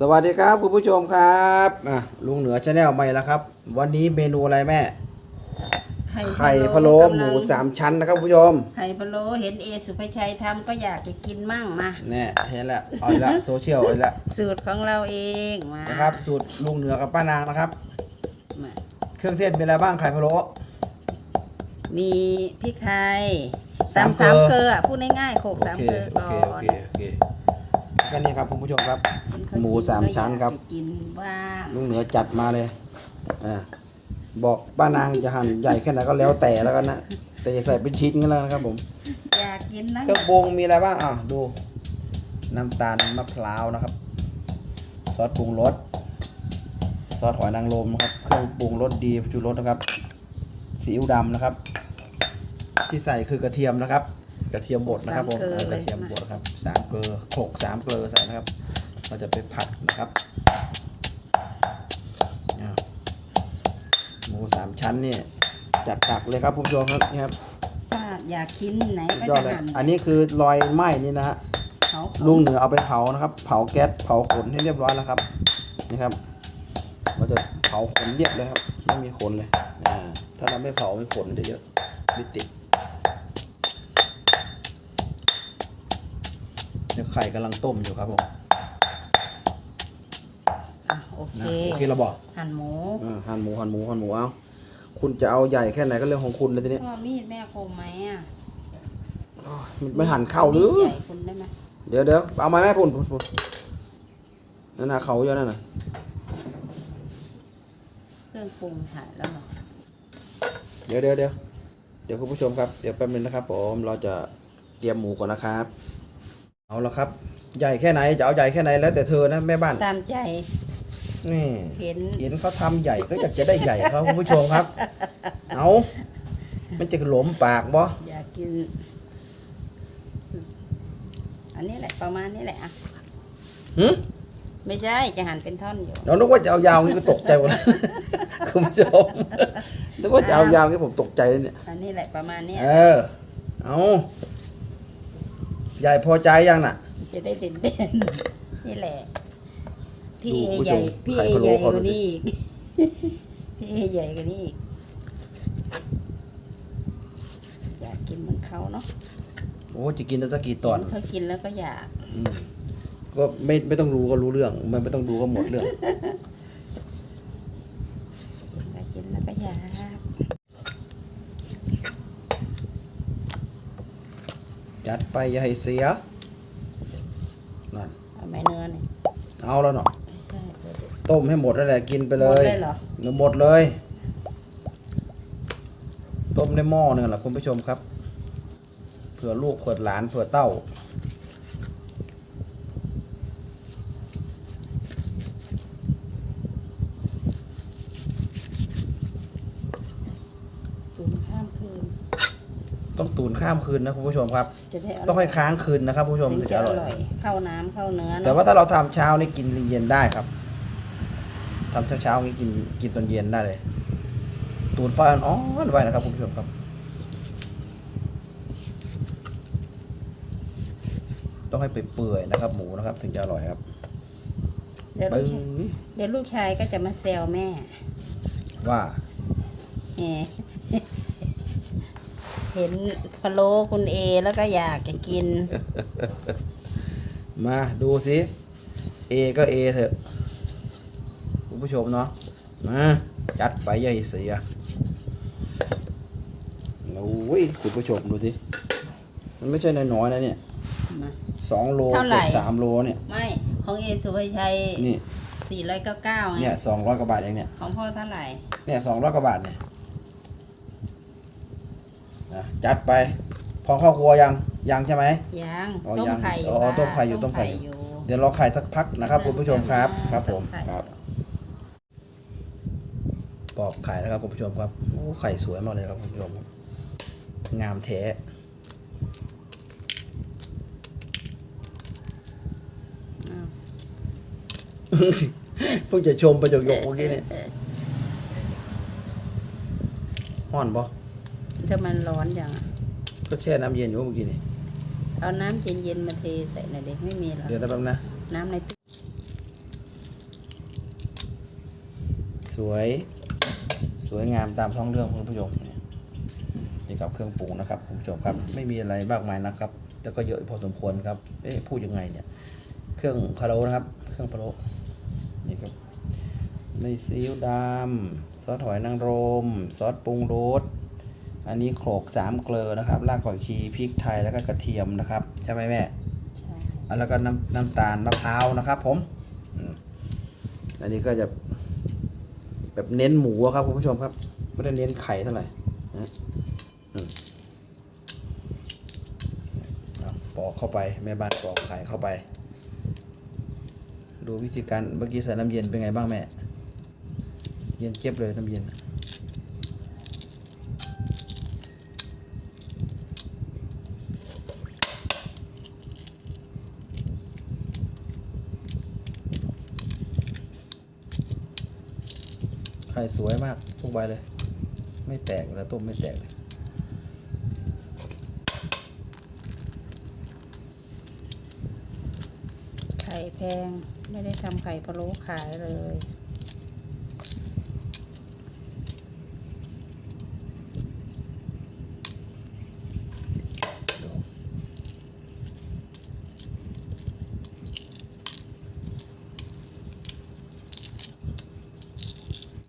สวัสดีครับคุณผู้ชมครับอะลุงเหนือชาแนลใหม่แล้วครับ วันนี้เมนูอะไรแม่ ไข่พะโล้หมูสามชั้นนะครับคุณผู้ชม ไข่พะโล้เห็นเอสุภชัยทำก็อยากจะกินมั่งมา แน่เห็นแล้วเอาอีกแล้วโซเชียลเอาอีกแล้วสูตรของเราเองมานะครับ สูตรลุงเหนือกับป้านางนะครับ มาเครื่องเทศมีอะไรบ้างไข่พะโล้ มีพริกไทยสาสามมเกลืสาอมเกลือพูดง่ายๆโขกโอสามเคเกลือโอก่อเคโอนเคโอเค ก็นี่ครับคุณผู้ชมครับเห็นเขหมูกินสามชั้นครับก็อยากจะกินบ้างลุงเหนือจัดมาเลยอ่าบอกป้านางจะหั่นใหญ่แค่ไหนก็แล้วแต่แล้วกันนะแต่อย่าใส่เป็นชิ้นกันแล้วนะครับผมอยากกินนะเครื่องปรุงมีอะไรบ้างอะดู น้ำตาลมะพร้าวนะครับ ซอสปรุงรสซอสหอยนางรมนะครับเครื่องปรุงรสดีชูรสนะครับซีอิ๊วดำนะครับ ที่ใส่คือกระเทียมนะครับ กระเทียมบดนะครับผมสามเกลือเออกระเทียมบดครับสามเกลือโขลกสามเกลือใส่นะครับ เราจะไปผัดนะครับอะหมูสามชั้นนี่จัดตักเลยครับคุณผู้ชมครับนี่ครับถ้าอยากกินไหนก็ยอดจะเลยหั่นอันนี้คือรอยไหม้นี่นะฮะเขาลุงเหนือเอาไปเผานะครับ เผาแก๊สเผาขนให้เรียบร้อยแล้วครับ นี่ครับ เราจะเผาขนเรียบเลยครับ ไม่มีขนเลยอ่าถ้าเราไม่เผาไม่ขนเดี๋ยวเยอะไม่ติด เนี่ยไข่กำลังต้มอยู่ครับผมอะโอเคนะโอเคเราบอกหั่นหมูอ่าหั่นหมูหั่นหมูหั่นหมูเอาคุณจะเอาใหญ่แค่ไหนก็เรื่องของคุณเลยทีนี้พ่อมีดแม่คมไหมอะมันไม่หั่นเข้าหรือ มีดใหญ่คุณได้ไหมเดี๋ยวเดี๋ยวเอามาแม่พุ่นพุ่นพุ่นนั่นน่ะเขาเยอะนั่นน่ะเครื่องปรุงถ่ายแล้วเหรอเดี๋ยวเดี๋ยวเดี๋ยวเดี๋ยวคุณผู้ชมครับ เดี๋ยวแป๊บนึงนะครับผมเราจะเตรียมหมูก่อนนะครับ เอาละครับ ใหญ่แค่ไหนจะเอาใหญ่แค่ไหนแล้วแต่เธอนะแม่บ้านตามใจ นี่เห็น เห็นเขาทำใหญ่ก็อยากจะได้ใหญ่ครับคุณผู้ชมครับ เอามันจะหลมปากบ่อยากกิน อันนี้แหละประมาณนี้แหละอะหึไม่ใช่จะหั่นเป็นท่อนอยู่ เรานึกว่าจะเอายาวงี้ก็ตกใจหมดแล้วคุณผู้ชมนึกว่าจะเอายาวงี้ผมตกใจเลยเนี่ย อันนี้แหละประมาณเนี้ยเออ เอา ใหญ่พอใจยังน่ะ จะได้เด่นเด่นๆนี่แหละ พี่ดูเอคุณผู้ใหชญ่ มพี่ไข่เอพะโล้ใหญ่เขากดู ว่าดินี้อีก พี่เอใหญ่กว่านี้อีก อยากกินเหมือนเขาเนาะโอ้จะกินได้สักกี่ตอนเขากินแล้วก็อยาก อืมก็ไม่ไม่ต้องรู้ก็รู้เรื่องมันไม่ต้องดูก็หมดเรื่อง อยากกินแล้วก็อยาก จัดไปอย่าให้เสียนั่นเอาไหมเนื้อเนี่ยเอาแล้วเนาะไม่ใช่เดี๋ยวจะ ต้มให้หมดนั่นแหละกินไปเลหมดยเลยเหรอเนื้อหมดเลย ต้มในหม้อหนึ่งแหละคุณผู้ชมครับ เผื่อลูกเผื่อหลานเผื่อเต้า ตุ๋นข้ามคืน ต้องตุนข้ามคืนนะคุณผู้ชมครับ จะได้ต้องให้ค้างคืนนะครับคุณผู้ชมถึงถึงจะจะออร่อยร่อย เข้าน้ำเข้าเนื้อเนอะแต่ว่าถ้าเราทำเช้านี่กินเย็นได้ครับทำเช้าเช้าๆนี่กินกินตอนเย็นได้เลย ตูนไฟอ่อนๆไว้นะครับคุณผู้ชมครับ ต้องให้เปื่อยๆนะครับ หมูนะครับ ถึงจะอร่อยครับเดี๋ยวปึ้ลูงกชายเดี๋ยวลูกชายก็จะมาแซวแม่ว่าแหม เห็นพะโล้คุณเอแล้วก็อยากจะกิน มาดูสิเอก็เอเถอะคุณผู้ชมเนาะมาจัดไปใหญ่เสียโอ้ยคุณผู้ชมดูสิมันไม่ใช่น้อยๆนะเนี่ยมาสองโลเท่าไหร่เกือบสามโลเนี่ย ไม่ของเอสุภชัยนี่สี่ร้อยเก้าเก้าไงเนี่ยสองร้อยกว่าบาทเองเนี่ยของพ่อเท่าไหร่เนี่ยสองร้อยกว่าบาทเนี่ยนะ จัดไป พอเข้าครัวยังยังใช่ไหมยังอ๋อต้มยังไข่อยู่อ๋อค่ะต้มไข่อยู่ต้มไข่อยู่ เดี๋ยวรอไข่สักพักนะครับ คุณผู้ชมครับครับผมครับปอกไข่นะครับคุณผู้ชมครับโอ้ไข่สวยมากเลยครับคุณผู้ชมครับงามแท้อ้าวเพิ่งจะชมประโยคๆเมื่อกี้เนี่ยห่อนปะ ถ้ามันร้อนอย่างอะก็แช่น้ำเย็นอยู่เมื่อกี้นี่เอาน้ำเย็นๆมาเทใส่หน่อยเด็กไม่มีหรอเดี๋ยวนะแป๊บนะ น้ำในตู้สวยสวยงามตามท้องเรื่องคุณผู้ชมเนี่ยนี่กับเครื่องปรุงนะครับคุณผู้ชมครับ ไม่มีอะไรมากมายนะครับ แต่ก็เยอะพอสมควรครับเอ๊ะพูดยังไงเนี่ย เครื่องคาโรนะครับ เครื่องพะโล้นี่ครับไม่ซีอิ๊วดำซอสหอยนางรมซอสปรุงรส อันนี้โขลกสามเกลือนะครับ รากผักชีพริกไทยแล้วก็กระเทียมนะครับ ใช่ไหมแม่ใช่อะแล้วก็น้ำน้ำตาลมะพร้าวนะครับ ผมอืมอันนี้ก็จะแบบเน้นหมูอะครับคุณผู้ชมครับไม่ได้เน้นไข่เท่าไหร่นะอืมเอาปอกเข้าไปแม่บ้านปอกไข่เข้าไป ดูวิธีการเมื่อกี้ใส่น้ำเย็นเป็นไงบ้างแม่ เย็นเก็บเลยน้ำเย็นน่ะ ไข่สวยมากทุกใบเลย ไม่แตกแล้วต้มไม่แตกเลยไข่แพงไม่ได้ทำไข่พะโล้ขายเลย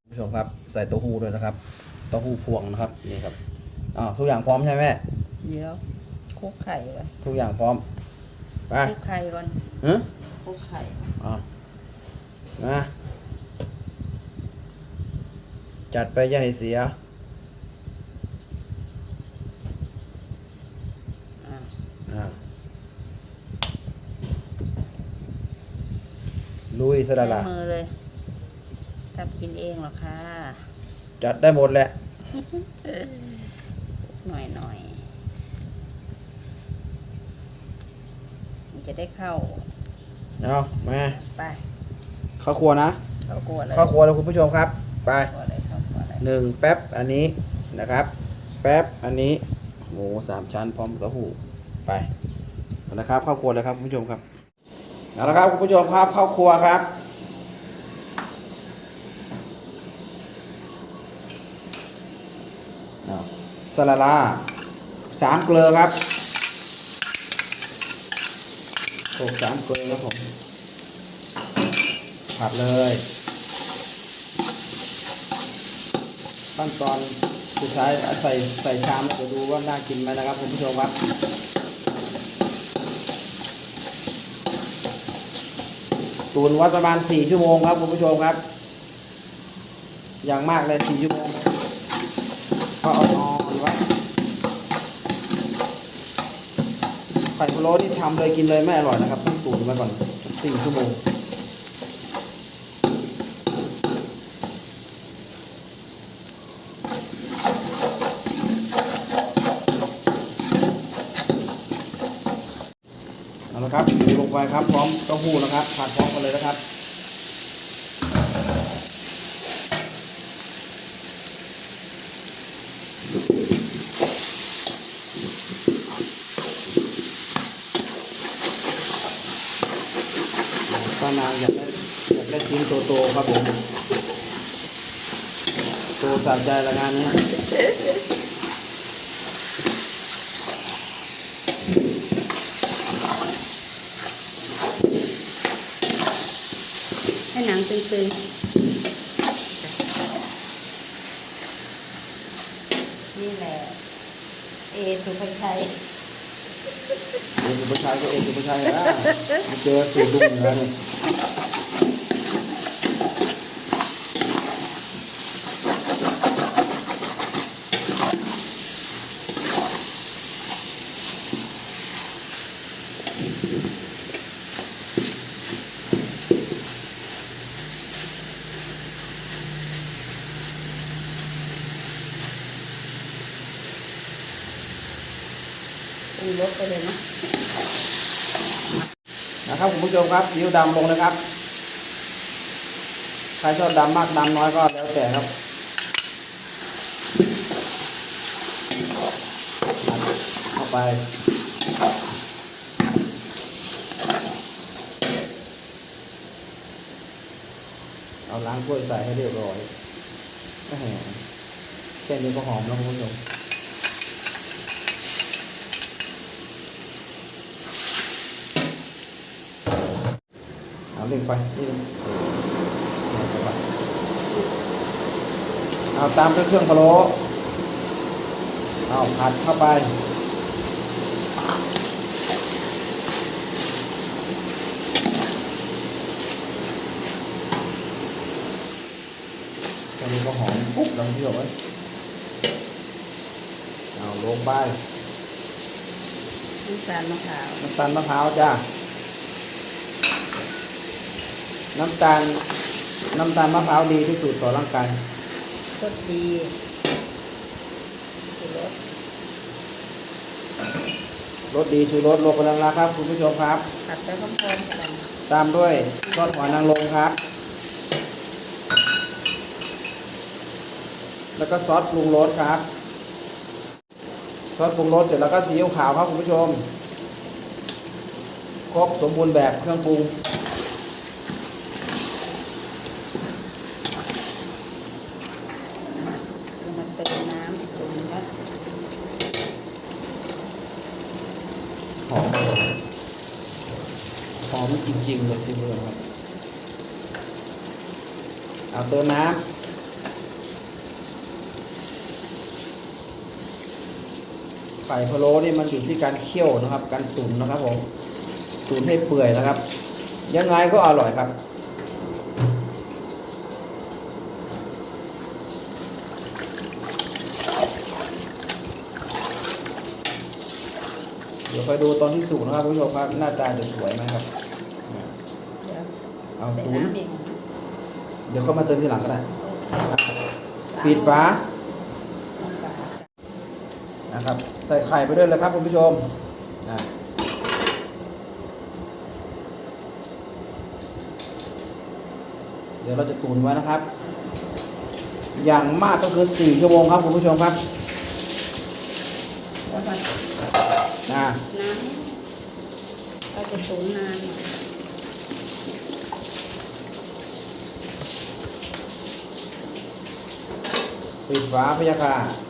คุณผู้ชมครับ ใส่เต้าหู้ด้วยนะครับเต้าหู้พวงนะครับนี่ครับอ้าวทุกอย่างพร้อมใช่ไหมแม่เดี๋ยวคลุกไข่ก่อนทุกอย่างพร้อมไปคลุกไข่ก่อนฮะคลุกไข่อะมาจัดไปอย่าให้เสียอะอ่าลุยสละใช้ละมือเลย ทำกินเองเหรอคะจัดได้หมดแหละ หน่อยหน่อยมันจะได้เข้า เอามา ไป เข้าครัวนะ เข้ากลัวเลยเข้าครัวเลยคุณผู้ชมครับ ไปเข้าเลยเข้ากลัวเลยหนึ่งแป๊บอันนี้นะครับ แป๊บอันนี้หมูสามชั้นพร้อมเต้าหู้ไปนะครับ เข้าครัวเลยครับคุณผู้ชมครับเอาละครับคุณผู้ชมครับเข้าครัวครับอ้าว สลาลาสามเกลือครับโขกสามเกลือครับผมผัดเลย ขั้นตอนสุดท้ายใส่ใส่ชามแล้วดูว่าน่ากินไหมนะครับคุณผู้ชมครับตูนวัดประมาณสี่ชั่วโมงครับคุณผู้ชมครับ อย่างมากเลยสี่ชั่วโมงก็เอานอนไว้ไข่พะ โล้ที่ทำเลยกินเลยไม่อร่อยนะครับต้องตูนไว้ก่อนสี่ชั่วโมงเอาละครับดูลงไปครับพร้อมเต้าหู้นะครับผัดพร้อมกันเลยนะครับ ป้านาง อยากได้อยากได้ชิ้นโตๆครับผมโตสะใจละงานนี้ให้หนังตึงๆนี่แหละ เอสุภชัย เอกสุภาชัยก็เอกสุภาชัยนะมาเจอเสียดุ้งแล้วนี่ป งรสไปเลยนะนะครับคุณผู้ชมครับซีอิ๊วดำลงนะครับ ใครชอบดำมากดำน้อยก็แล้วแต่ครับเข้าไปเอาล้างถ้วยใส่ให้เรียบร้อยแค่นี้ก็หอมแล้วคุณผู้ชม เอาเร่งไปนี่นึงเอาไปเอาตามด้วยเครื่องพะโล้เอาผัดเข้าไป ตอนนี้ก็หอมปุ๊บล้วคุณผู้ชมเอ้ยเอาลงไปน้ำตาลมะพร้าวน้ำตาลมะพร้าวจ้า น้ำตาล น้ำตาลมะพร้าวดีที่สุดต่อร่างกายรสดีชูรสรสดีชูรสโลกำลังราครับ คุณผู้ชมครับผัดไปพร้อมๆกันตามด้วยซอสหอยนางรมครับ แล้วก็ซอสปรุงรสครับ ซอสปรุงรสเสร็จแล้วก็ซีอิ๊วขาวครับคุณผู้ชม ครบสมบูรณ์แบบเครื่องปรุง แล้วมาเติมน้ำปรุงรส หอมหอมจริงๆเลยทีเดียวครับ เอาเติมน้ำไข่พะโล้นี่มันอยู่ที่การเคี่ยวนะครับ การตุ๋นนะครับผมตุ๋นให้เปื่อยนะครับ ยังไงก็อร่อยครับเดี๋ยวคอยดูตอนที่สุกนะครับคุณผู้ชมครับหน้าตาจะสวยไหมครับ เอาตุ๋น เองเดี๋ยวก็มาเติมทีหลังก็ได้ปิดฝาน้ำปลานะครับ ใส่ไข่ไปด้วยเลยครับคุณผู้ชมอะเดี๋ยวเราจะตุนไว้นะครับ อย่างมากก็คือ 4 ชั่วโมงครับคุณผู้ชมครับแล้วก็นะน้ำเราจะตุ๋นนานหน่อย ปิดฝาพยาค่ะ